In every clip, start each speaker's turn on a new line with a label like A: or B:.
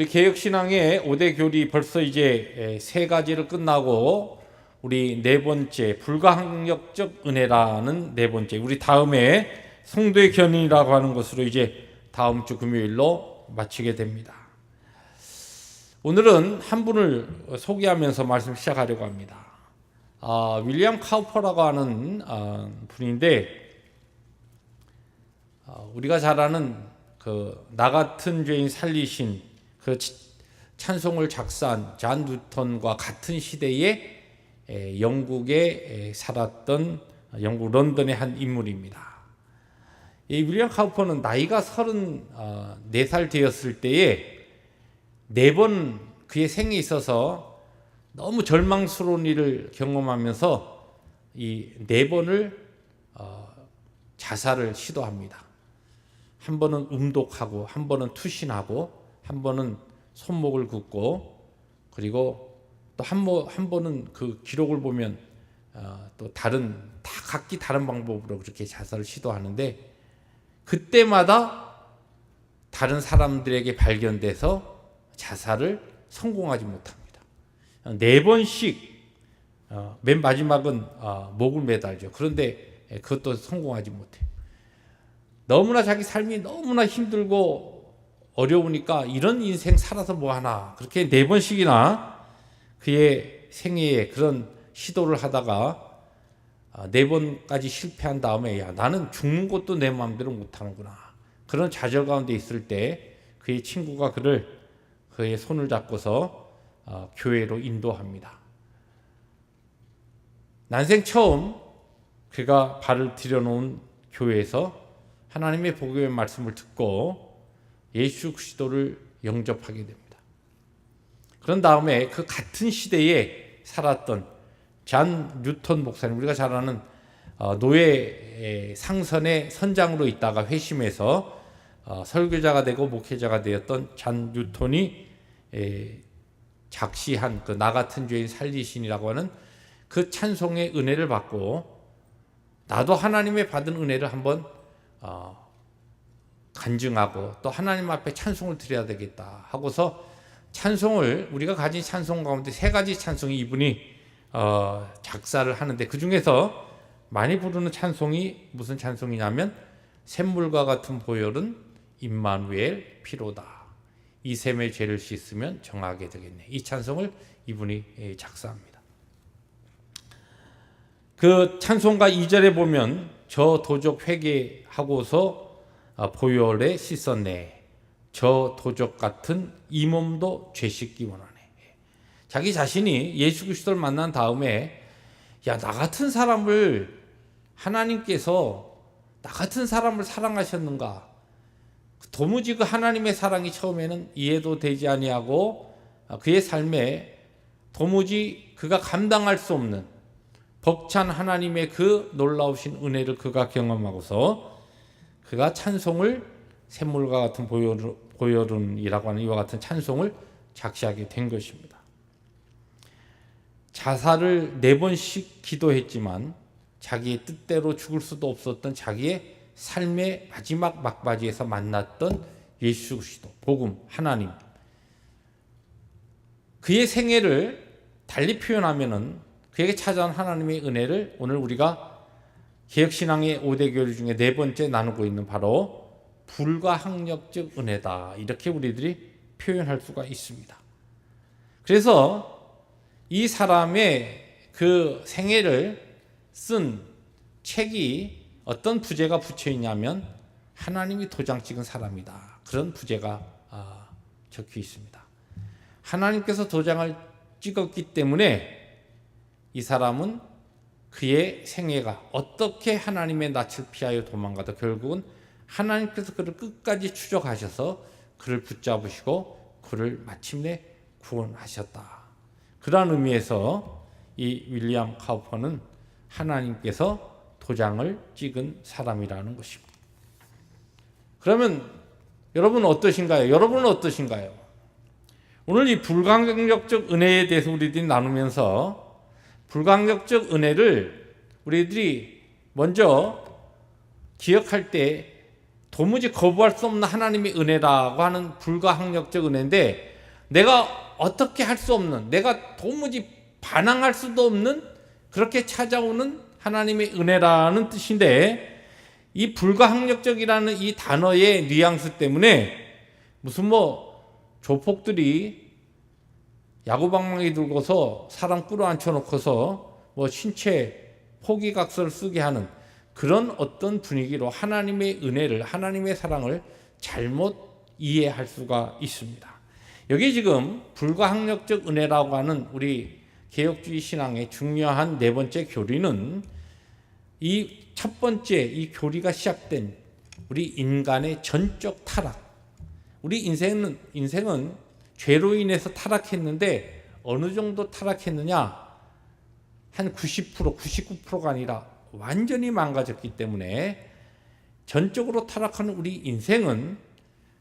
A: 우리 개혁신앙의 5대 교리 벌써 이제 세 가지를 끝나고 우리 네 번째 불가항력적 은혜라는 네 번째 우리 다음에 성도의 견인이라고 하는 것으로 이제 다음 주 금요일로 마치게 됩니다. 오늘은 한 분을 소개하면서 말씀 시작하려고 합니다. 아, 윌리엄 카우퍼라고 하는 아, 분인데 아, 우리가 잘 아는 그 나 같은 죄인 살리신 그 치- 찬송을 작사한 잔 뉴턴과 같은 시대에 에, 영국에 에, 살았던 영국 런던의 한 인물입니다. 이 윌리엄 카우퍼는 나이가 34살 되었을 때에 네 번 그의 생에 있어서 너무 절망스러운 일을 경험하면서 이 네 번을 어, 자살을 시도합니다. 한 번은 음독하고 한 번은 투신하고 한 번은 손목을 긋고 그리고 또한한 번은 그 기록을 보면 어, 또 다른 다 각기 다른 방법으로 그렇게 자살을 시도하는데 그때마다 다른 사람들에게 발견돼서 자살을 성공하지 못합니다. 네 번씩 어, 맨 마지막은 어, 목을 매달죠. 그런데 예, 그것도 성공하지 못해요. 너무나 자기 삶이 너무나 힘들고 어려우니까 이런 인생 살아서 뭐 하나 그렇게 네 번씩이나 그의 생애에 그런 시도를 하다가 아, 네 번까지 실패한 다음에 야 나는 죽는 것도 내 마음대로 못하는구나 그런 좌절 가운데 있을 때 그의 친구가 그를 그의 손을 잡고서 어, 교회로 인도합니다. 난생 처음 그가 발을 들여놓은 교회에서 하나님의 복음의 말씀을 듣고 예수 그리스도를 영접하게 됩니다. 그런 다음에 그 같은 시대에 살았던 잔 뉴턴 목사님 우리가 잘 아는 어, 노예 상선의 선장으로 있다가 회심해서 어, 설교자가 되고 목회자가 되었던 잔 뉴턴이 에, 작시한 그 나 같은 죄인 살리신이라고 하는 그 찬송의 은혜를 받고 나도 하나님의 받은 은혜를 한번 어, 간증하고 또 하나님 앞에 찬송을 드려야 되겠다 하고서 찬송을 우리가 가진 찬송 가운데 세 가지 찬송이 이분이 어, 작사를 하는데 그 중에서 많이 부르는 찬송이 무슨 찬송이냐면 샘물과 같은 보혈은 임마누엘 피로다. 이 샘의 죄를 씻으면 정하게 되겠네. 이 찬송을 이분이 예, 작사합니다. 그 찬송가 2절에 보면 저 도적 회개하고서 아, 보혈에 씻었네. 저 도적 같은 이 몸도 죄 씻기 원하네. 자기 자신이 예수 그리스도를 만난 다음에 야 나 같은 사람을 하나님께서 나 같은 사람을 사랑하셨는가? 도무지 그 하나님의 사랑이 처음에는 이해도 되지 아니하고 아, 그의 삶에 도무지 그가 감당할 수 없는 벅찬 하나님의 그 놀라우신 은혜를 그가 경험하고서 그가 찬송을 샘물과 같은 보혈, 보혈은이라고 하는 이와 같은 찬송을 작시하게 된 것입니다. 자살을 네 번씩 기도했지만 자기의 뜻대로 죽을 수도 없었던 자기의 삶의 마지막 막바지에서 만났던 예수 그리스도 복음 하나님 그의 생애를 달리 표현하면은 그에게 찾아온 하나님의 은혜를 오늘 우리가 개혁신앙의 5대 교리 중에 네 번째 나누고 있는 바로 불가항력적 은혜다. 이렇게 우리들이 표현할 수가 있습니다. 그래서 이 사람의 그 생애를 쓴 책이 어떤 부제가 붙여 있냐면 하나님이 도장 찍은 사람이다. 그런 부제가 아, 적혀 있습니다. 하나님께서 도장을 찍었기 때문에 이 사람은 그의 생애가 어떻게 하나님의 낯을 피하여 도망가도 결국은 하나님께서 그를 끝까지 추적하셔서 그를 붙잡으시고 그를 마침내 구원하셨다. 그러한 의미에서 이 윌리엄 카우퍼는 하나님께서 도장을 찍은 사람이라는 것입니다. 그러면 여러분은 어떠신가요? 여러분은 어떠신가요? 오늘 이 불강력적 은혜에 대해서 우리들이 나누면서 불강력적 은혜를 우리들이 먼저 기억할 때 도무지 거부할 수 없는 하나님의 은혜라고 하는 불가항력적 은혜인데 내가 어떻게 할 수 없는, 내가 도무지 반항할 수도 없는 그렇게 찾아오는 하나님의 은혜라는 뜻인데 이 불가항력적이라는 이 단어의 뉘앙스 때문에 무슨 뭐 조폭들이 야구방망이 들고서 사람 끌어 앉혀 놓고서 뭐 신체 포기각서를 쓰게 하는 그런 어떤 분위기로 하나님의 은혜를 하나님의 사랑을 잘못 이해할 수가 있습니다. 여기 지금 불가항력적 은혜라고 하는 우리 개혁주의 신앙의 중요한 네 번째 교리는 이 첫 번째 이 교리가 시작된 우리 인간의 전적 타락. 우리 인생은 인생은 죄로 인해서 타락했는데 어느 정도 타락했느냐? 한 90%, 99%가 아니라 완전히 망가졌기 때문에 전적으로 타락하는 우리 인생은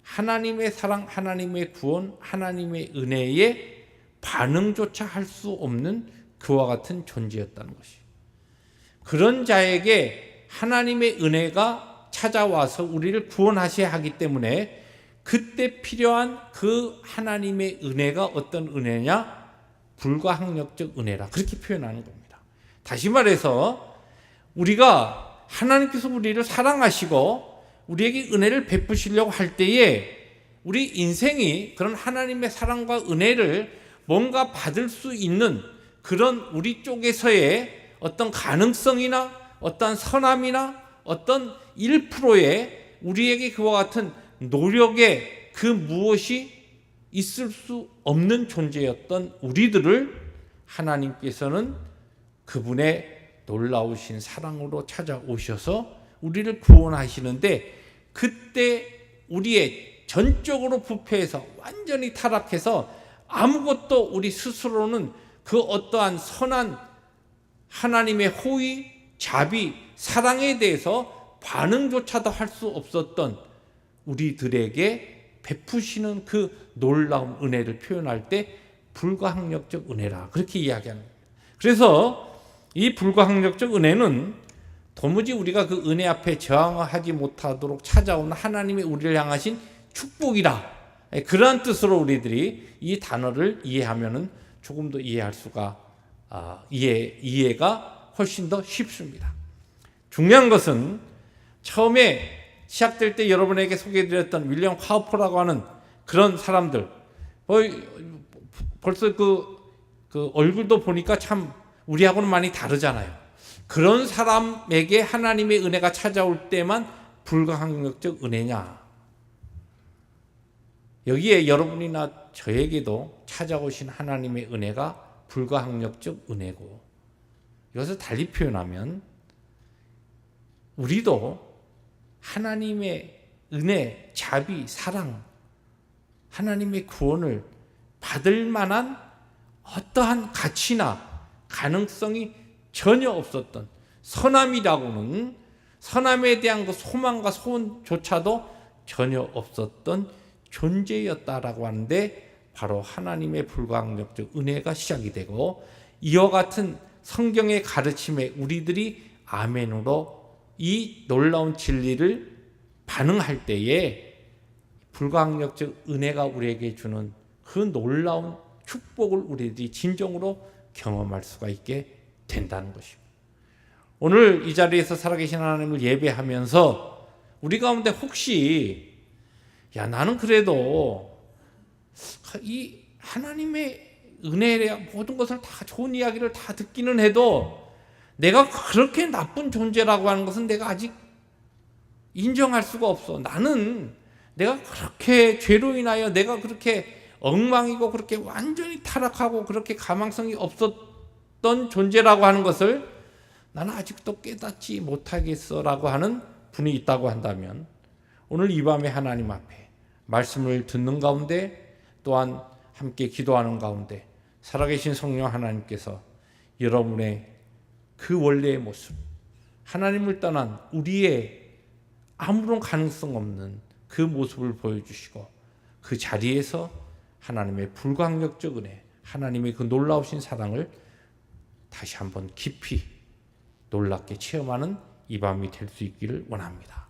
A: 하나님의 사랑, 하나님의 구원, 하나님의 은혜에 반응조차 할 수 없는 그와 같은 존재였다는 것이. 그런 자에게 하나님의 은혜가 찾아와서 우리를 구원하셔야 하기 때문에 그때 필요한 그 하나님의 은혜가 어떤 은혜냐? 불가항력적 은혜라. 그렇게 표현하는 겁니다. 다시 말해서 우리가 하나님께서 우리를 사랑하시고 우리에게 은혜를 베푸시려고 할 때에 우리 인생이 그런 하나님의 사랑과 은혜를 뭔가 받을 수 있는 그런 우리 쪽에서의 어떤 가능성이나 어떤 선함이나 어떤 1%의 우리에게 그와 같은 노력의 그 무엇이 있을 수 없는 존재였던 우리들을 하나님께서는 그분의 놀라우신 사랑으로 찾아오셔서 우리를 구원하시는데 그때 우리의 전적으로 부패해서 완전히 타락해서 아무것도 우리 스스로는 그 어떠한 선한 하나님의 호의, 자비, 사랑에 대해서 반응조차도 할 수 없었던 우리들에게 베푸시는 그 놀라운 은혜를 표현할 때 불가항력적 은혜라 그렇게 이야기하는 겁니다. 그래서 이 불가항력적 은혜는 도무지 우리가 그 은혜 앞에 저항하지 못하도록 찾아온 하나님의 우리를 향하신 축복이라 예, 그러한 뜻으로 우리들이 이 단어를 이해하면은 조금 더 이해할 수가 아, 이해 이해가 훨씬 더 쉽습니다. 중요한 것은 처음에 시작될 때 여러분에게 소개해드렸던 윌리엄 카우퍼라고 하는 그런 사람들 뭐, 벌써 그, 그 얼굴도 보니까 참 우리하고는 많이 다르잖아요. 그런 사람에게 하나님의 은혜가 찾아올 때만 불가항력적 은혜냐? 여기에 여러분이나 저에게도 찾아오신 하나님의 은혜가 불가항력적 은혜고 이것을 달리 표현하면 우리도 하나님의 은혜, 자비, 사랑, 하나님의 구원을 받을 만한 어떠한 가치나 가능성이 전혀 없었던 선함이라고는 선함에 대한 그 소망과 소원조차도 전혀 없었던 존재였다라고 하는데 바로 하나님의 불가항력적 은혜가 시작이 되고 이와 같은 성경의 가르침에 우리들이 아멘으로 이 놀라운 진리를 반응할 때에 불가항력 적 은혜가 우리에게 주는 그 놀라운 축복을 우리들이 진정으로 경험할 수가 있게 된다는 것입니다. 오늘 이 자리에서 살아계신 하나님을 예배하면서 우리 가운데 혹시 야 나는 그래도 이 하나님의 은혜에 모든 것을 다 좋은 이야기를 다 듣기는 해도 내가 그렇게 나쁜 존재라고 하는 것은 내가 아직 인정할 수가 없어. 나는 내가 그렇게 죄로 인하여 내가 그렇게 엉망이고 그렇게 완전히 타락하고 그렇게 가망성이 없었던 존재라고 하는 것을 나는 아직도 깨닫지 못하겠어라고 하는 분이 있다고 한다면 오늘 이 밤에 하나님 앞에 말씀을 듣는 가운데 또한 함께 기도하는 가운데 살아계신 성령 하나님께서 여러분의 그 원래의 모습, 하나님을 떠난 우리의 아무런 가능성 없는 그 모습을 보여주시고 그 자리에서 하나님의 불광력적 은혜, 하나님의 그 놀라우신 사랑을 다시 한번 깊이 놀랍게 체험하는 이 밤이 될 수 있기를 원합니다.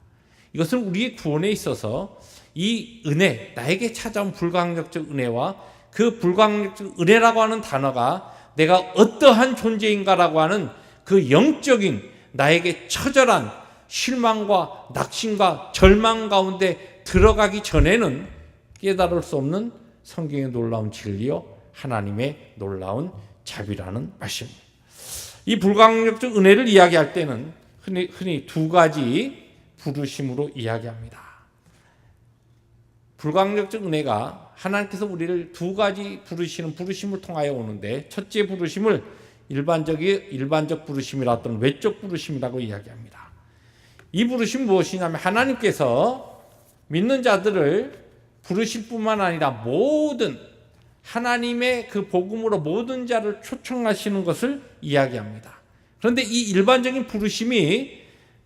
A: 이것은 우리의 구원에 있어서 이 은혜, 나에게 찾아온 불가항력적 은혜와 그 불가항력적 은혜라고 하는 단어가 내가 어떠한 존재인가라고 하는 그 영적인 나에게 처절한 실망과 낙심과 절망 가운데 들어가기 전에는 깨달을 수 없는 성경의 놀라운 진리요 하나님의 놀라운 자비라는 말씀입니다. 이 불가항력적 은혜를 이야기할 때는 흔히, 흔히 두 가지 부르심으로 이야기합니다. 불가항력적 은혜가 하나님께서 우리를 두 가지 부르시는 부르심을 통하여 오는데 첫째 부르심을 일반적인 일반적 부르심이라 어떤 외적 부르심이라고 이야기합니다. 이 부르심 무엇이냐면 하나님께서 믿는 자들을 부르실 뿐만 아니라 모든 하나님의 그 복음으로 모든 자를 초청하시는 것을 이야기합니다. 그런데 이 일반적인 부르심이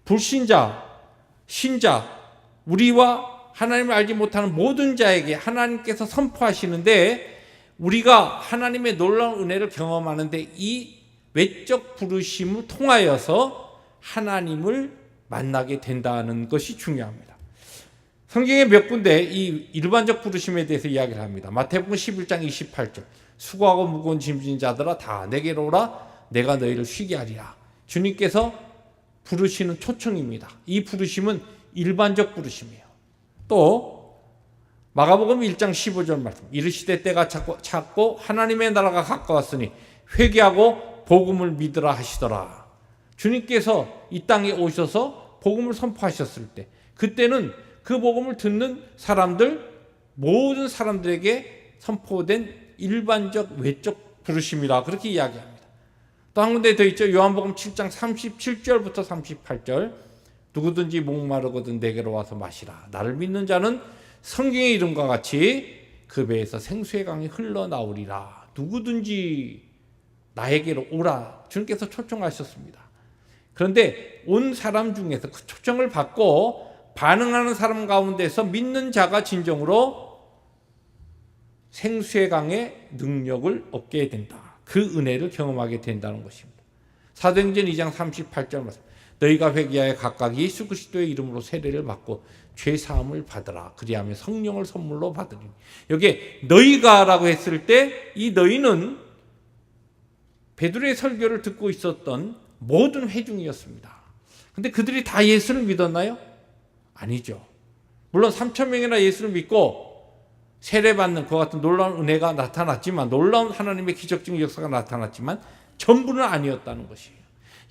A: 불신자, 신자, 우리와 하나님을 알지 못하는 모든 자에게 하나님께서 선포하시는데 우리가 하나님의 놀라운 은혜를 경험하는데 이 외적 부르심을 통하여서 하나님을 만나게 된다는 것이 중요합니다. 성경에 몇 군데 이 일반적 부르심에 대해서 이야기를 합니다. 마태복음 11장 28절. 수고하고 무거운 짐진 자들아 다 내게로 오라 내가 너희를 쉬게 하리라. 주님께서 부르시는 초청입니다. 이 부르심은 일반적 부르심이에요. 또 마가복음 1장 15절 말씀. 이르시되 때가 찾고, 하나님의 나라가 가까웠으니 회개하고 복음을 믿으라 하시더라. 주님께서 이 땅에 오셔서 복음을 선포하셨을 때 그때는 그 복음을 듣는 사람들 모든 사람들에게 선포된 일반적 외적 부르심이라 그렇게 이야기합니다. 또 한 군데 더 있죠. 요한복음 7장 37절부터 38절. 누구든지 목마르거든 내게로 와서 마시라. 나를 믿는 자는 성경의 이름과 같이 그 배에서 생수의 강이 흘러나오리라. 누구든지 나에게로 오라. 주님께서 초청하셨습니다. 그런데 온 사람 중에서 그 초청을 받고 반응하는 사람 가운데서 믿는 자가 진정으로 생수의 강의 능력을 얻게 된다. 그 은혜를 경험하게 된다는 것입니다. 사도행전 2장 38절 말씀. 너희가 회개하여 각각 예수 그리스도의 이름으로 세례를 받고 죄 사함을 받으라. 그리하면 성령을 선물로 받으리니. 여기에 너희가라고 했을 때 이 너희는 베드로의 설교를 듣고 있었던 모든 회중이었습니다. 근데 그들이 다 예수를 믿었나요? 아니죠. 물론 3천 명이나 예수를 믿고 세례받는 그 같은 놀라운 은혜가 나타났지만 놀라운 하나님의 기적적인 역사가 나타났지만 전부는 아니었다는 것이에요.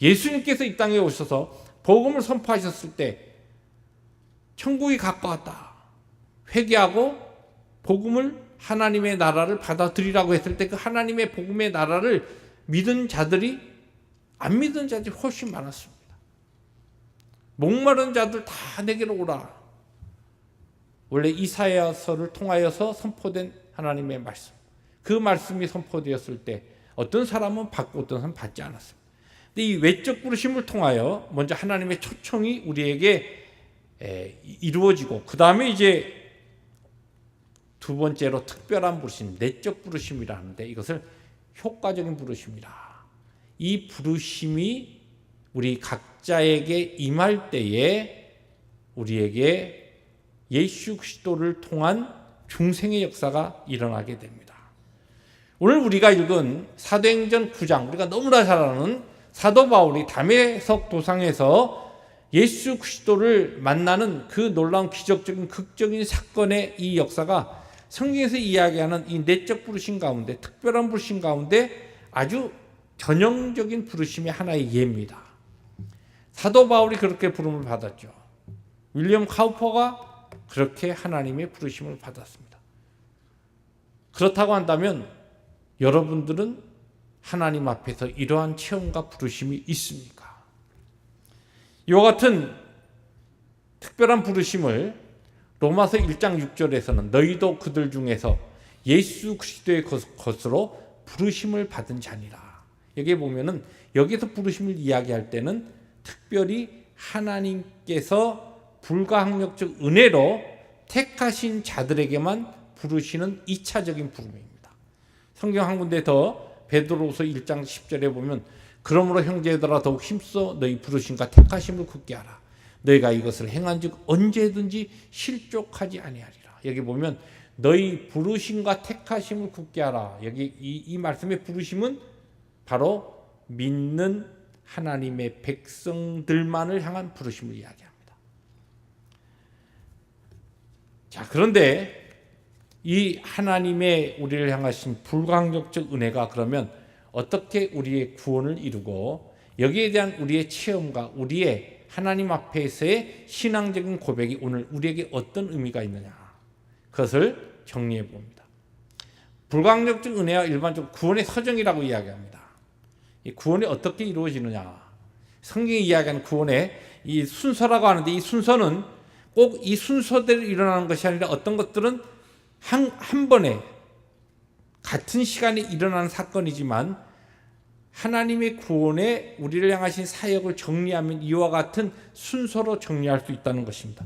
A: 예수님께서 이 땅에 오셔서 복음을 선포하셨을 때 천국이 가까웠다. 회개하고 복음을 하나님의 나라를 받아들이라고 했을 때 그 하나님의 복음의 나라를 믿은 자들이 안 믿은 자들이 훨씬 많았습니다. 목마른 자들 다 내게로 오라. 원래 이사야서를 통하여서 선포된 하나님의 말씀. 그 말씀이 선포되었을 때 어떤 사람은 받고 어떤 사람은 받지 않았습니다. 근데 이 외적 부르심을 통하여 먼저 하나님의 초청이 우리에게 이루어지고 그 다음에 이제 두 번째로 특별한 부르심, 내적 부르심이라 하는데 이것을 효과적인 부르심이라. 이 부르심이 우리 각자에게 임할 때에 우리에게 예수 그리스도를 통한 중생의 역사가 일어나게 됩니다. 오늘 우리가 읽은 사도행전 9장 우리가 너무나 잘 아는 사도 바울이 담에석 도상에서 예수 그리스도를 만나는 그 놀라운 기적적인 극적인 사건의 이 역사가 성경에서 이야기하는 이 내적 부르심 가운데 특별한 부르심 가운데 아주 전형적인 부르심의 하나의 예입니다. 사도 바울이 그렇게 부름을 받았죠. 윌리엄 카우퍼가 그렇게 하나님의 부르심을 받았습니다. 그렇다고 한다면 여러분들은 하나님 앞에서 이러한 체험과 부르심이 있습니까? 이와 같은 특별한 부르심을 로마서 1장 6절에서는 너희도 그들 중에서 예수 그리스도의 것으로 부르심을 받은 자니라. 여기 보면은 여기서 부르심을 이야기할 때는 특별히 하나님께서 불가항력적 은혜로 택하신 자들에게만 부르시는 2차적인 부름입니다. 성경 한 군데 더 베드로서 1장 10절에 보면 그러므로 형제들아 더욱 힘써 너희 부르심과 택하심을 굳게 하라. 너희가 이것을 행한즉 언제든지 실족하지 아니하리라. 여기 보면 너희 부르심과 택하심을 굳게 하라. 여기 이, 이 말씀의 부르심은 바로 믿는 하나님의 백성들만을 향한 부르심을 이야기합니다. 자, 그런데 이 하나님의 우리를 향하신 불강력적 은혜가 그러면 어떻게 우리의 구원을 이루고 여기에 대한 우리의 체험과 우리의 하나님 앞에서의 신앙적인 고백이 오늘 우리에게 어떤 의미가 있느냐 그것을 정리해 봅니다. 불강력적 은혜와 일반적 구원의 서정이라고 이야기합니다. 이 구원이 어떻게 이루어지느냐? 성경이 이야기하는 구원의 이 순서라고 하는데 이 순서는 꼭 이 순서대로 일어나는 것이 아니라 어떤 것들은 한, 한 번에 같은 시간에 일어나는 사건이지만 하나님의 구원에 우리를 향하신 사역을 정리하면 이와 같은 순서로 정리할 수 있다는 것입니다.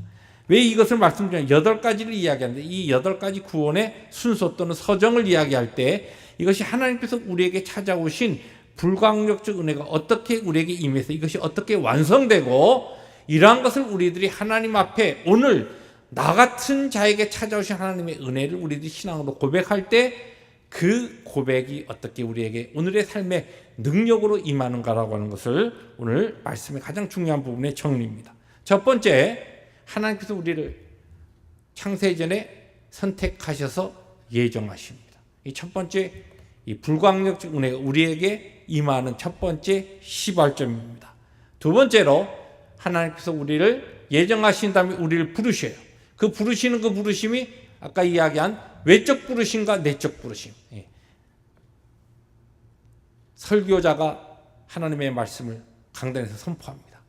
A: 왜 이것을 말씀드리냐? 여덟 가지를 이야기하는데 이 여덟 가지 구원의 순서 또는 서정을 이야기할 때 이것이 하나님께서 우리에게 찾아오신 불광력적 은혜가 어떻게 우리에게 임해서 이것이 어떻게 완성되고 이러한 것을 우리들이 하나님 앞에 오늘 나 같은 자에게 찾아오신 하나님의 은혜를 우리들이 신앙으로 고백할 때 그 고백이 어떻게 우리에게 오늘의 삶의 능력으로 임하는가라고 하는 것을 오늘 말씀의 가장 중요한 부분의 정리입니다. 첫 번째, 하나님께서 우리를 창세 전에 선택하셔서 예정하십니다. 이 첫 번째 이 불광력적 은혜가 우리에게 임하는 첫 번째 시발점입니다. 두 번째로 하나님께서 우리를 예정하신 다음에 우리를 부르셔요. 그 부르시는 그 부르심이 아까 이야기한 외적 부르심과 내적 부르심. 예. 설교자가 하나님의 말씀을 강단에서 선포합니다.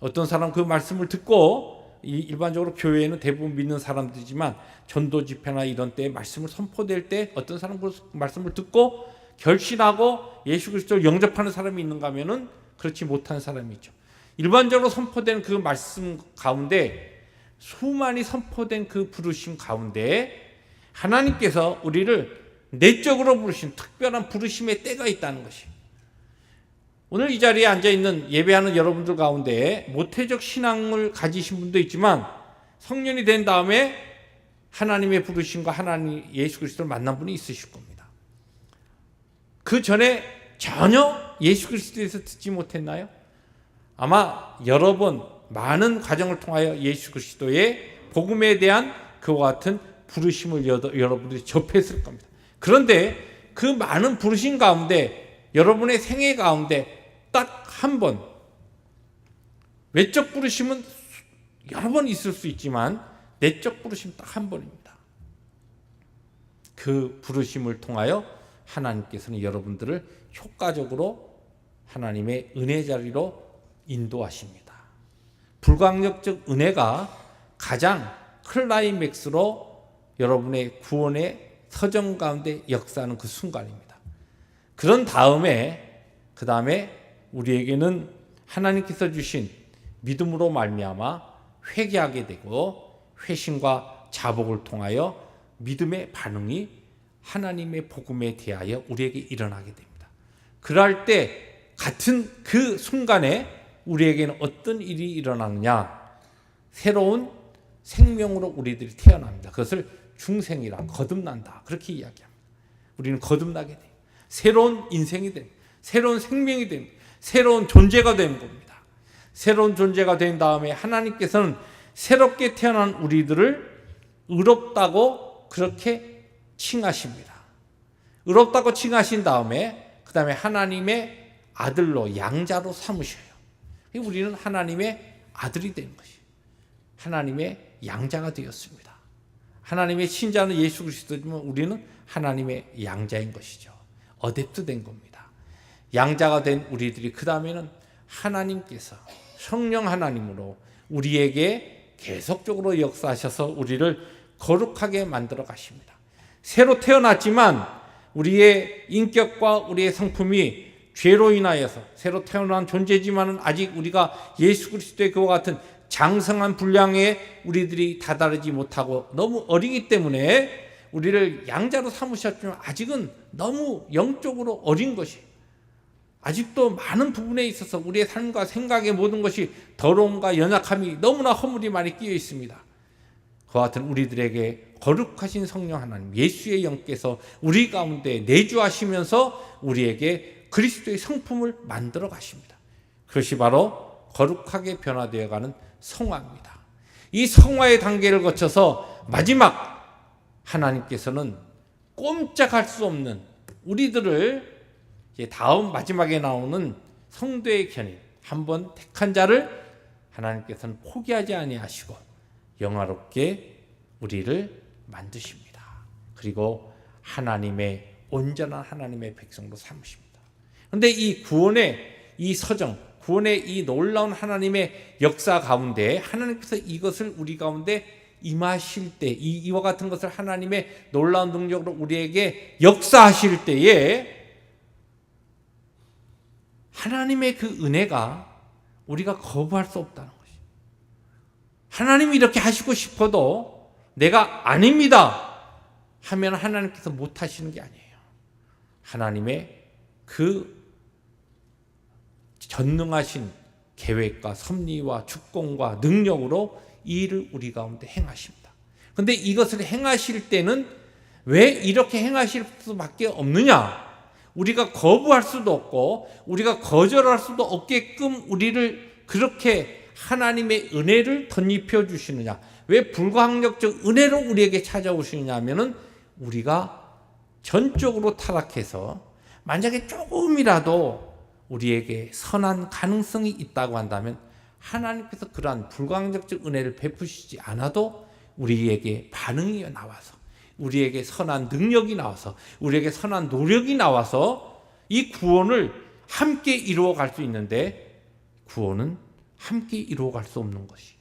A: 어떤 사람 그 말씀을 듣고 일반적으로 교회에는 대부분 믿는 사람들이지만 전도 집회나 이런 때 말씀을 선포될 때 어떤 사람 그 말씀을 듣고 결신하고 예수 그리스도를 영접하는 사람이 있는가 하면은 그렇지 못한 사람이 있죠. 일반적으로 선포된 그 말씀 가운데 수많이 선포된 그 부르심 가운데 하나님께서 우리를 내적으로 부르신 특별한 부르심의 때가 있다는 것이. 오늘 이 자리에 앉아 있는 예배하는 여러분들 가운데 모태적 신앙을 가지신 분도 있지만 성년이 된 다음에 하나님의 부르심과 하나님 예수 그리스도를 만난 분이 있으실 겁니다. 그 전에 전혀 예수 그리스도에서 듣지 못했나요? 아마 여러 번 많은 과정을 통하여 예수 그리스도의 복음에 대한 그와 같은 부르심을 여러분들이 접했을 겁니다. 그런데 그 많은 부르심 가운데 여러분의 생애 가운데 딱 한 번, 외적 부르심은 여러 번 있을 수 있지만 내적 부르심 딱 한 번입니다. 그 부르심을 통하여 하나님께서는 여러분들을 효과적으로 하나님의 은혜 자리로 인도하십니다. 불광력적 은혜가 가장 클라이맥스로 여러분의 구원의 서정 가운데 역사하는 그 순간입니다. 그런 다음에 그 다음에 우리에게는 하나님께서 주신 믿음으로 말미암아 회개하게 되고 회심과 자복을 통하여 믿음의 반응이 하나님의 복음에 대하여 우리에게 일어나게 됩니다. 그럴 때 같은 그 순간에 우리에게는 어떤 일이 일어나느냐? 새로운 생명으로 우리들이 태어납니다. 그것을 중생이라 거듭난다. 그렇게 이야기합니다. 우리는 거듭나게 돼요. 새로운 인생이 됩니다. 새로운 생명이 됩니다. 새로운 존재가 되는 겁니다. 새로운 존재가 된 다음에 하나님께서는 새롭게 태어난 우리들을 의롭다고 그렇게 칭하십니다. 의롭다고 칭하신 다음에 그 다음에 하나님의 아들로 양자로 삼으셔요. 우리는 하나님의 아들이 된 것이 하나님의 양자가 되었습니다. 하나님의 신자는 예수 그리스도지만 우리는 하나님의 양자인 것이죠. 어댑트 된 겁니다. 양자가 된 우리들이 그 다음에는 하나님께서 성령 하나님으로 우리에게 계속적으로 역사하셔서 우리를 거룩하게 만들어 가십니다. 새로 태어났지만 우리의 인격과 우리의 성품이 죄로 인하여서 새로 태어난 존재지만은 아직 우리가 예수 그리스도의 그와 같은 장성한 분량에 우리들이 다다르지 못하고 너무 어리기 때문에 우리를 양자로 삼으셨지만 아직은 너무 영적으로 어린 것이 아직도 많은 부분에 있어서 우리의 삶과 생각의 모든 것이 더러움과 연약함이 너무나 허물이 많이 끼어 있습니다. 그와 같은 우리들에게 거룩하신 성령 하나님 예수의 영께서 우리 가운데 내주하시면서 우리에게 그리스도의 성품을 만들어 가십니다. 그것이 바로 거룩하게 변화되어 가는 성화입니다. 이 성화의 단계를 거쳐서 마지막 하나님께서는 꼼짝할 수 없는 우리들을 다음 마지막에 나오는 성도의 견인 한 번 택한 자를 하나님께서는 포기하지 아니하시고 영화롭게 우리를 만드십니다. 그리고 하나님의 온전한 하나님의 백성으로 삼으십니다. 그런데 이 구원의 이 서정, 구원의 이 놀라운 하나님의 역사 가운데 하나님께서 이것을 우리 가운데 임하실 때, 이, 이와 같은 것을 하나님의 놀라운 능력으로 우리에게 역사하실 때에 하나님의 그 은혜가 우리가 거부할 수 없다는 것이. 하나님이 이렇게 하시고 싶어도 내가 아닙니다. 하면 하나님께서 못 하시는 게 아니에요. 하나님의 그 전능하신 계획과 섭리와 주권과 능력으로 이 일을 우리 가운데 행하십니다. 근데 이것을 행하실 때는 왜 이렇게 행하실 수밖에 없느냐? 우리가 거부할 수도 없고 우리가 거절할 수도 없게끔 우리를 그렇게 하나님의 은혜를 덧입혀 주시느냐? 왜 불가항력적 은혜로 우리에게 찾아오시느냐 하면은 우리가 전적으로 타락해서 만약에 조금이라도 우리에게 선한 가능성이 있다고 한다면 하나님께서 그러한 불가항력적 은혜를 베푸시지 않아도 우리에게 반응이 나와서 우리에게 선한 능력이 나와서 우리에게 선한 노력이 나와서 이 구원을 함께 이루어 갈 수 있는데 구원은 함께 이루어 갈 수 없는 것이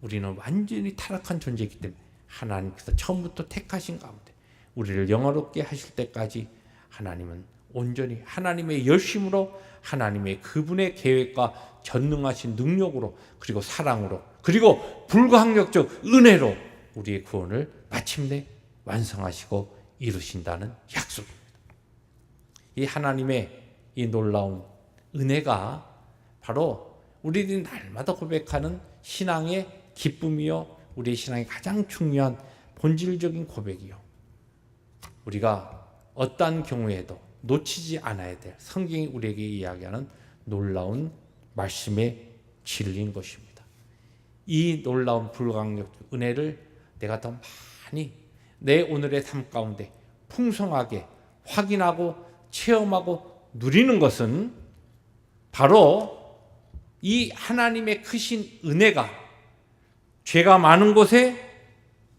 A: 우리는 완전히 타락한 존재이기 때문에 하나님께서 처음부터 택하신 가운데 우리를 영화롭게 하실 때까지 하나님은 온전히 하나님의 열심으로 하나님의 그분의 계획과 전능하신 능력으로 그리고 사랑으로 그리고 불가항력적 은혜로 우리의 구원을 마침내 완성하시고 이루신다는 약속입니다. 이 하나님의 이 놀라운 은혜가 바로 우리들이 날마다 고백하는 신앙의 기쁨이요 우리의 신앙의 가장 중요한 본질적인 고백이요. 우리가 어떠한 경우에도 놓치지 않아야 될 성경이 우리에게 이야기하는 놀라운 말씀의 진리인 것입니다. 이 놀라운 불강력 은혜를 내가 더 많이 내 오늘의 삶 가운데 풍성하게 확인하고 체험하고 누리는 것은 바로 이 하나님의 크신 은혜가 죄가 많은 곳에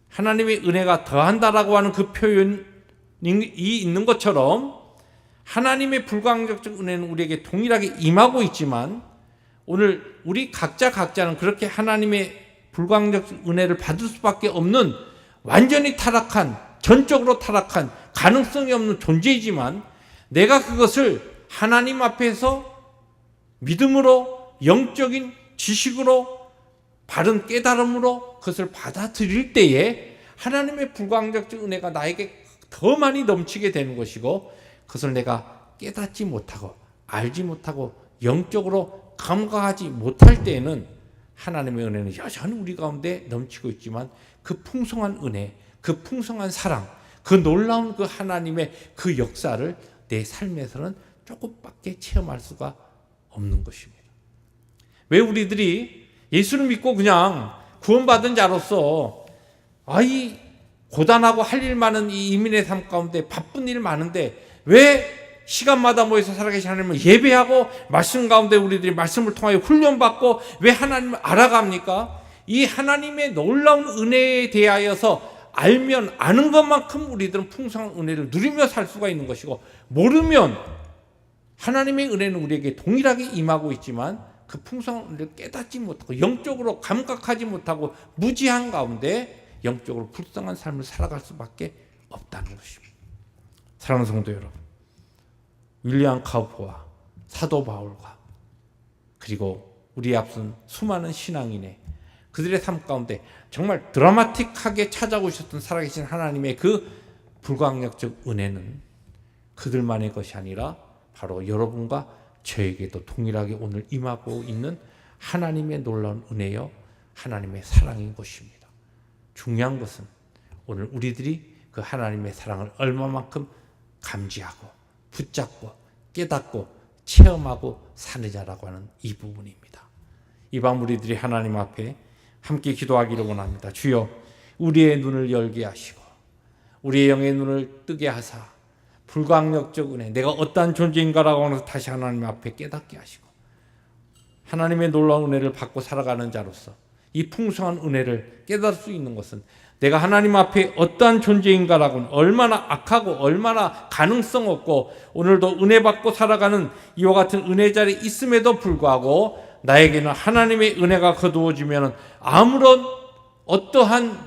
A: 하나님의 은혜가 더한다라고 하는 그 표현이 있는 것처럼 하나님의 불광적적 은혜는 우리에게 동일하게 임하고 있지만 오늘 우리 각자 각자는 그렇게 하나님의 불광적 은혜를 받을 수밖에 없는 완전히 타락한 전적으로 타락한 가능성이 없는 존재이지만 내가 그것을 하나님 앞에서 믿음으로 영적인 지식으로 바른 깨달음으로 그것을 받아들일 때에 하나님의 불광적 은혜가 나에게 더 많이 넘치게 되는 것이고 그것을 내가 깨닫지 못하고 알지 못하고 영적으로 감각하지 못할 때에는 하나님의 은혜는 여전히 우리 가운데 넘치고 있지만 그 풍성한 은혜, 그 풍성한 사랑, 그 놀라운 그 하나님의 그 역사를 내 삶에서는 조금밖에 체험할 수가 없는 것입니다. 왜 우리들이 예수를 믿고 그냥 구원받은 자로서 아이 고단하고 할 일 많은 이 이민의 삶 가운데 바쁜 일 많은데 왜 시간마다 모여서 살아계신 하나님을 예배하고 말씀 가운데 우리들이 말씀을 통하여 훈련받고 왜 하나님을 알아갑니까? 이 하나님의 놀라운 은혜에 대하여서 알면 아는 것만큼 우리들은 풍성한 은혜를 누리며 살 수가 있는 것이고 모르면 하나님의 은혜는 우리에게 동일하게 임하고 있지만 그 풍성한 은혜를 깨닫지 못하고 영적으로 감각하지 못하고 무지한 가운데 영적으로 불쌍한 삶을 살아갈 수밖에 없다는 것입니다. 사랑하는 성도 여러분, 윌리엄 카우퍼와 사도 바울과 그리고 우리 앞선 수많은 신앙인의 그들의 삶 가운데 정말 드라마틱하게 찾아오셨던 살아계신 하나님의 그 불광력적 은혜는 그들만의 것이 아니라 바로 여러분과 저에게도 동일하게 오늘 임하고 있는 하나님의 놀라운 은혜요 하나님의 사랑인 것입니다. 중요한 것은 오늘 우리들이 그 하나님의 사랑을 얼마만큼 감지하고 붙잡고 깨닫고 체험하고 사느냐라고 하는 이 부분입니다. 이방 우리들이 하나님 앞에 함께 기도하기를 원합니다. 주여 우리의 눈을 열게 하시고 우리의 영의 눈을 뜨게 하사 불광력적 은혜 내가 어떠한 존재인가라고 하면서 다시 하나님 앞에 깨닫게 하시고 하나님의 놀라운 은혜를 받고 살아가는 자로서 이 풍성한 은혜를 깨달을 수 있는 것은 내가 하나님 앞에 어떠한 존재인가라고는 얼마나 악하고 얼마나 가능성 없고 오늘도 은혜 받고 살아가는 이와 같은 은혜 자리에 있음에도 불구하고 나에게는 하나님의 은혜가 거두어지면 아무런 어떠한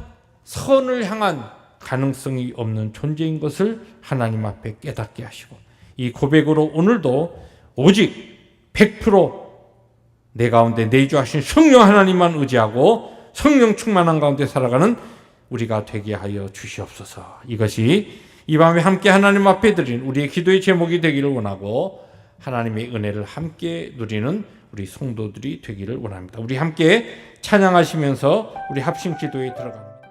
A: 선을 향한 가능성이 없는 존재인 것을 하나님 앞에 깨닫게 하시고 이 고백으로 오늘도 오직 100%내 가운데 내주하신 성령 하나님만 의지하고 성령 충만한 가운데 살아가는 우리가 되게 하여 주시옵소서. 이것이 이 밤에 함께 하나님 앞에 드린 우리의 기도의 제목이 되기를 원하고 하나님의 은혜를 함께 누리는 우리 성도들이 되기를 원합니다. 우리 함께 찬양하시면서 우리 합심 기도에 들어갑니다.